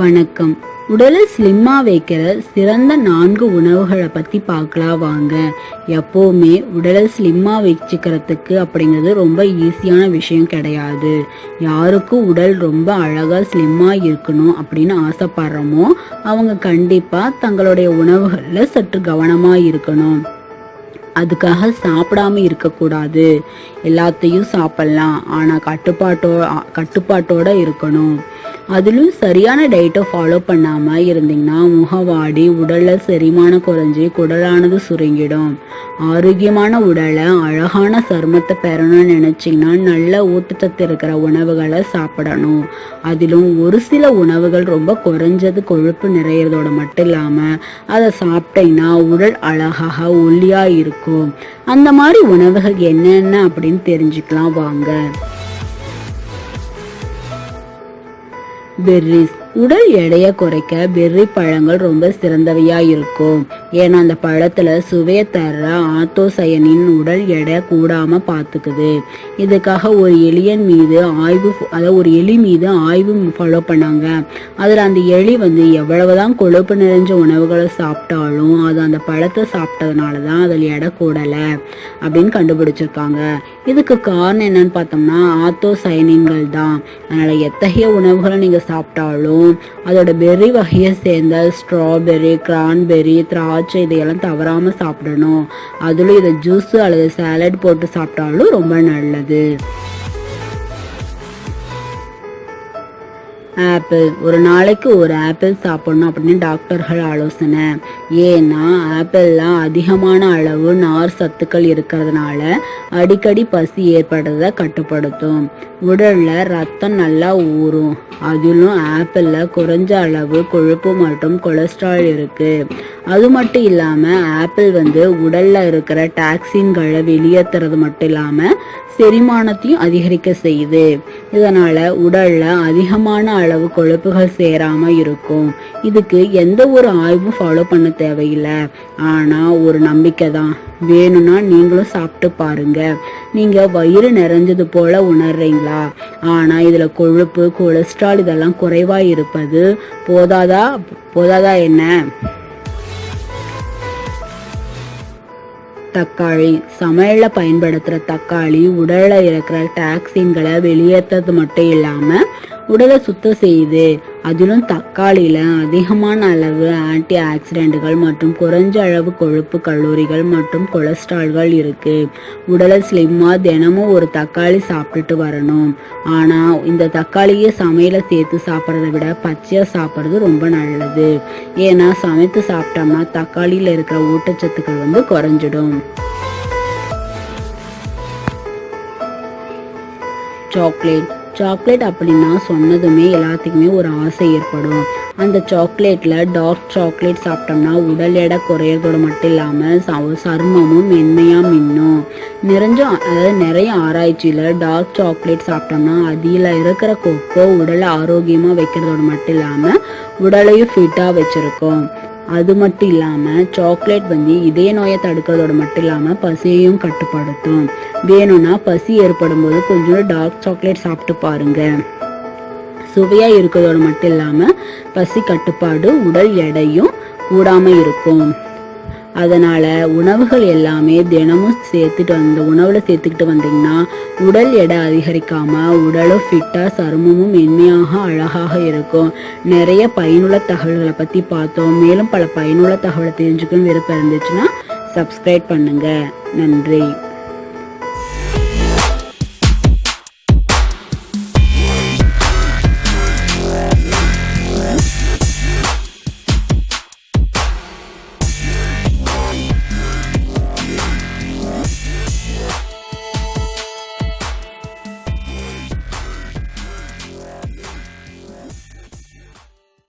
வணக்கம். உடலை ஸ்லிம்மா வைக்கிற சிறந்த நான்கு உணவுகளை பத்தி பார்க்கலாம் வாங்க. எப்போவுமே உடலை ஸ்லிம்மா வச்சுக்கிறதுக்கு அப்படிங்கிறது ரொம்ப ஈஸியான விஷயம் கிடையாது. யாருக்கும் உடல் ரொம்ப அழகா ஸ்லிம்மா இருக்கணும் அப்படின்னு ஆசைப்படுறோமோ அவங்க கண்டிப்பா தங்களுடைய உணவுகள்ல சற்று கவனமா இருக்கணும். அதுக்காக சாப்பிடாம இருக்கக்கூடாது. எல்லாத்தையும் சாப்பிடலாம். ஆனால் கட்டுப்பாட்டோ கட்டுப்பாட்டோட இருக்கணும். அதிலும் சரியான டயட்டை ஃபாலோ பண்ணாமல் இருந்தீங்கன்னா முகவாடி உடலில் செரிமானம் குறைஞ்சி குடலானது சுருங்கிடும். ஆரோக்கியமான உடலை அழகான சருமத்தை பெறணும்னு நினச்சிங்கன்னா நல்ல ஊட்டச்சத்து இருக்கிற உணவுகளை சாப்பிடணும். அதிலும் ஒரு சில உணவுகள் ரொம்ப குறைஞ்சது கொழுப்பு நிறையிறதோட மட்டும் இல்லாமல் அதை சாப்பிட்டீங்கன்னா உடல் அழகாக ஒல்லியாக இருக்கும். அந்த மாதிரி உணவுகள் என்னென்ன அப்படின்னு தெரிஞ்சுக்கலாம் வாங்க. பெர்ரிஸ் உடல் எடையை குறைக்க பெர்ரி பழங்கள் ரொம்ப சிறந்தவையா இருக்கும் ஏன்னா அந்த பழத்துல சுவையை தர்ற ஆத்தோசயனின் உடல் எடை கூடாம பார்த்துக்குது இதுக்காக ஒரு எலியன் மீது ஆய்வு அதாவது ஒரு எலி மீது ஆய்வு ஃபாலோ பண்ணாங்க. அதில் அந்த எலி வந்து எவ்வளவுதான் கொழுப்பு நிறைஞ்ச உணவுகளை சாப்பிட்டாலும் அது அந்த பழத்தை சாப்பிட்டதுனால தான் அதில் எடை கூடலை அப்படின்னு கண்டுபிடிச்சிருக்காங்க. இதுக்கு காரணம் என்னன்னு பார்த்தோம்னா ஆத்தோசயனின்கள் தான். அதனால எத்தகைய உணவுகளை நீங்க சாப்பிட்டாலும் அதோட பெர்ரி வகையை சேர்ந்த ஸ்ட்ராபெர்ரி கிரான்பெர்ரி திராட்சை இதையெல்லாம் தவறாம சாப்பிடணும். அதுலேயும் இதை ஜூஸ் அல்லது சாலட் போட்டு சாப்பிட்டாலும் ரொம்ப நல்லது. ஆப்பிள். ஒரு நாளைக்கு ஒரு ஆப்பிள் சாப்பிடணும் அப்படின்னு டாக்டர்கள் ஆலோசனை. ஏன்னா ஆப்பிள்லாம் அதிகமான அளவு நார் சத்துக்கள் இருக்கிறதுனால அடிக்கடி பசி ஏற்படுறத கட்டுப்படுத்தும். உடல்ல ரத்தம் நல்லா ஊறும். அதிலும் ஆப்பிளில் குறைஞ்ச அளவு கொழுப்பு மற்றும் கொலஸ்ட்ரால் இருக்கு. அது மட்டும் இல்லாமல் ஆப்பிள் வந்து உடல்ல இருக்கிற டாக்ஸின்களை வெளியேற்றுறது மட்டும் இல்லாமல் செரிமானத்தையும் அதிகரிக்க செய்யுது. இதனால உடல்ல அதிகமான அளவு கொழுப்புகள் சேராம இருக்கும். இதுக்கு எந்த ஒரு ஆய்வும் ஃபாலோ பண்ண தேவையில்லை. ஆனா ஒரு நம்பிக்கை தான். வேணும்னா நீங்களும் சாப்பிட்டு பாருங்க. நீங்க வயிறு நிறைஞ்சது போல உணர்றீங்களா? ஆனா இதுல கொழுப்பு கொலஸ்ட்ரால் இதெல்லாம் குறைவா இருப்பது போதாதா? போதாதா என்ன? தக்காளி. சமையலில் பயன்படுத்துகிற தக்காளி உடலில் இருக்கிற டாக்ஸின்களை வெளியேற்றது மட்டும் இல்லாமல் உடலை சுத்தம் செய்யுது அதிலும் தக்காளியில் அதிகமான அளவு ஆன்டி ஆக்சிடென்ட்கள் மற்றும் குறைஞ்ச அளவு கொழுப்பு கல்லூரிகள் மற்றும் கொலஸ்ட்ரால்கள் இருக்கு. உடலை ஸ்லிம்மாக தினமும் ஒரு தக்காளி சாப்பிட்டுட்டு வரணும். ஆனால் இந்த தக்காளியை சமையலை சேர்த்து சாப்பிட்றத விட பச்சையாக சாப்பிட்றது ரொம்ப நல்லது. ஏன்னா சமைத்து சாப்பிட்டோம்னா தக்காளியில் இருக்கிற ஊட்டச்சத்துக்கள் வந்து குறைஞ்சிடும். சாக்லேட் சாக்லேட் அப்படின்னா சொன்னதுமே எல்லாத்துக்குமே ஒரு ஆசை ஏற்படும். அந்த சாக்லேட்டில் டார்க் சாக்லேட் சாப்பிட்டோம்னா உடல் எடை குறையறதோட மட்டும் இல்லாமல் சருமமும் மென்மையாக மின்னும். நிறைஞ்ச அதாவது நிறைய ஆராய்ச்சியில் டார்க் சாக்லேட் சாப்பிட்டோம்னா அதில் இருக்கிற கொக்கோ உடலை ஆரோக்கியமாக வைக்கிறதோட மட்டும் இல்லாமல் உடலையும் ஃபிட்டாக வச்சுருக்கோம். அது மட்டும் இல்லாமல் சாக்லேட் வந்து இதய நோயை தடுக்கிறதோட மட்டும் இல்லாமல் பசியையும் கட்டுப்படுத்தும். வேணும்னா பசி ஏற்படும் போது கொஞ்சம் டார்க் சாக்லேட் சாப்பிட்டு பாருங்க. சுவையாக இருக்கிறதோட மட்டும் இல்லாமல் பசி கட்டுப்பாடு உடல் எடையும் கூடாமல் இருக்கும். அதனால் உணவுகள் எல்லாமே தினமும் சேர்த்துட்டு வந்து உணவில் சேர்த்துக்கிட்டு வந்தீங்கன்னா உடல் எடை அதிகரிக்காமல் உடலும் ஃபிட்டாக சருமமும் மென்மையாக அழகாக இருக்கும். நிறைய பயனுள்ள தகவல்களை பற்றி பார்த்தோம். மேலும் பல பயனுள்ள தகவலை தெரிஞ்சுக்கணும் விருப்பம் இருந்துச்சுன்னா சப்ஸ்கிரைப் பண்ணுங்கள் நன்றி.